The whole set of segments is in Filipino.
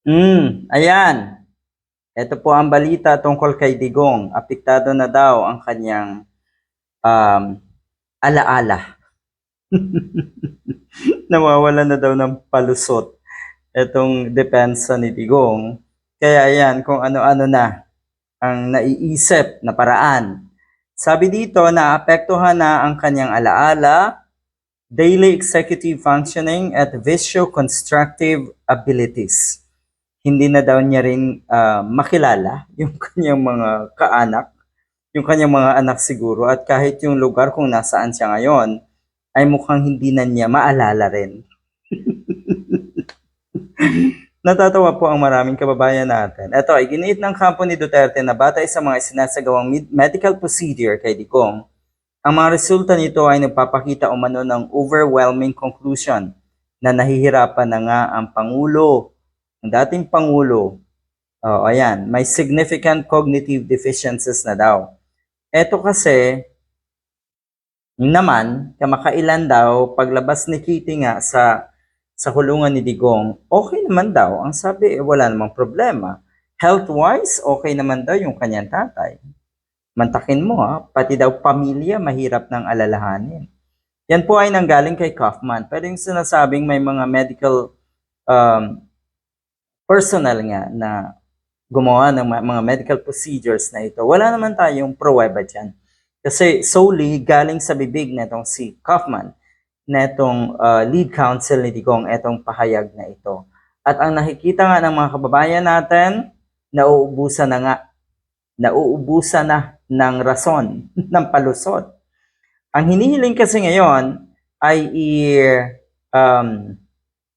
Hmm, ayan. Ito po ang balita tungkol kay Digong. Apektado na daw ang kanyang um, alaala. Nawawala na daw ng palusot itong depensa ni Digong. Kaya ayan, kung ano-ano na ang naiisip na paraan. Sabi dito na apektuhan na ang kanyang alaala, daily executive functioning at visio-constructive abilities hindi na daw niya rin ah, makilala yung kanyang mga kaanak, yung kanyang mga anak siguro, at kahit yung lugar kung nasaan siya ngayon, ay mukhang hindi na niya maalala rin. Natatawa po ang maraming kababayan natin. Ito ay giniit ng kampo ni Duterte na batay sa mga sinasagawang med- medical procedure kay Digong. Ang mga resulta nito ay nagpapakita umano ng overwhelming conclusion na nahihirapan na nga ang Pangulo ang dating Pangulo, oh, ayan, may significant cognitive deficiencies na daw. Ito kasi, naman, kamakailan daw, paglabas ni Kitty nga sa, sa kulungan ni Digong, okay naman daw. Ang sabi, eh, wala namang problema. Health-wise, okay naman daw yung kanyang tatay. Mantakin mo ha, pati daw pamilya mahirap ng alalahanin. Yan po ay nanggaling kay Kaufman. Pero yung sinasabing may mga medical um, personal nga na gumawa ng mga medical procedures na ito, wala naman tayong pruweba dyan. Kasi solely galing sa bibig netong si Kaufman, netong uh, lead counsel ni Digong, etong pahayag na ito. At ang nakikita nga ng mga kababayan natin, nauubusan na nga, nauubusan na ng rason, ng palusot. Ang hinihiling kasi ngayon ay i, um,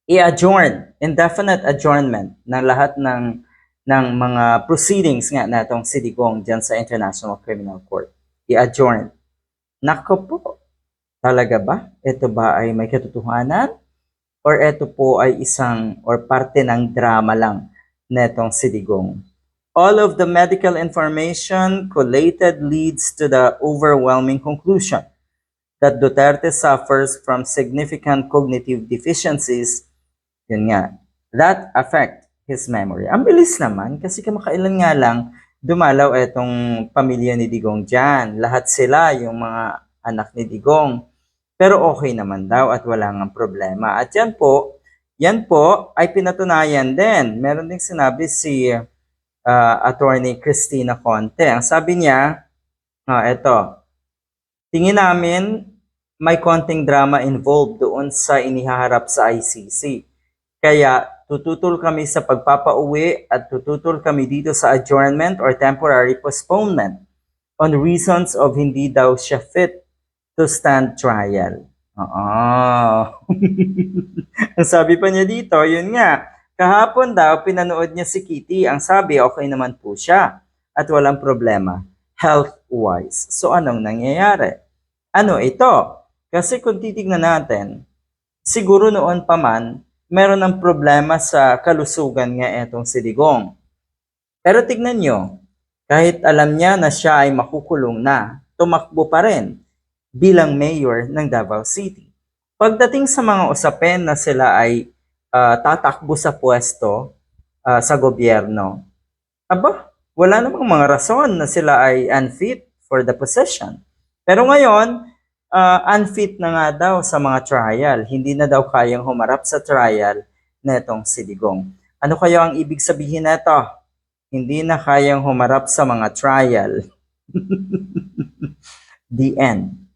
i-adjourn, indefinite adjournment ng lahat ng ng mga proceedings nga natong si Digong dyan sa International Criminal Court. I-adjourn. Nako po, talaga ba? Ito ba ay may katotohanan? Or ito po ay isang or parte ng drama lang netong si Digong? All of the medical information collated leads to the overwhelming conclusion that Duterte suffers from significant cognitive deficiencies yun nga, that affect his memory. Ang bilis naman kasi kamakailan nga lang dumalaw etong pamilya ni Digong dyan. Lahat sila, yung mga anak ni Digong. Pero okay naman daw at wala nga problema. At yan po, yan po ay pinatunayan din. Meron ding sinabi si uh, attorney Christina Conte. Ang sabi niya, ah, eto, tingin namin may konting drama involved doon sa inihaharap sa ICC. Kaya tututol kami sa pagpapauwi at tututol kami dito sa adjournment or temporary postponement on reasons of hindi daw siya fit to stand trial. Oo. Ang sabi pa niya dito, yun nga, kahapon daw pinanood niya si Kitty. Ang sabi, okay naman po siya at walang problema health-wise. So anong nangyayari? Ano ito? Kasi kung titignan natin, siguro noon pa man, meron ng problema sa kalusugan nga etong si Digong. Pero tignan nyo, kahit alam niya na siya ay makukulong na, tumakbo pa rin bilang mayor ng Davao City. Pagdating sa mga usapin na sila ay uh, tatakbo sa pwesto uh, sa gobyerno, aba, wala namang mga rason na sila ay unfit for the position. Pero ngayon, uh, unfit na nga daw sa mga trial. Hindi na daw kayang humarap sa trial netong si Digong. Ano kayo ang ibig sabihin nito? Hindi na kayang humarap sa mga trial. The end.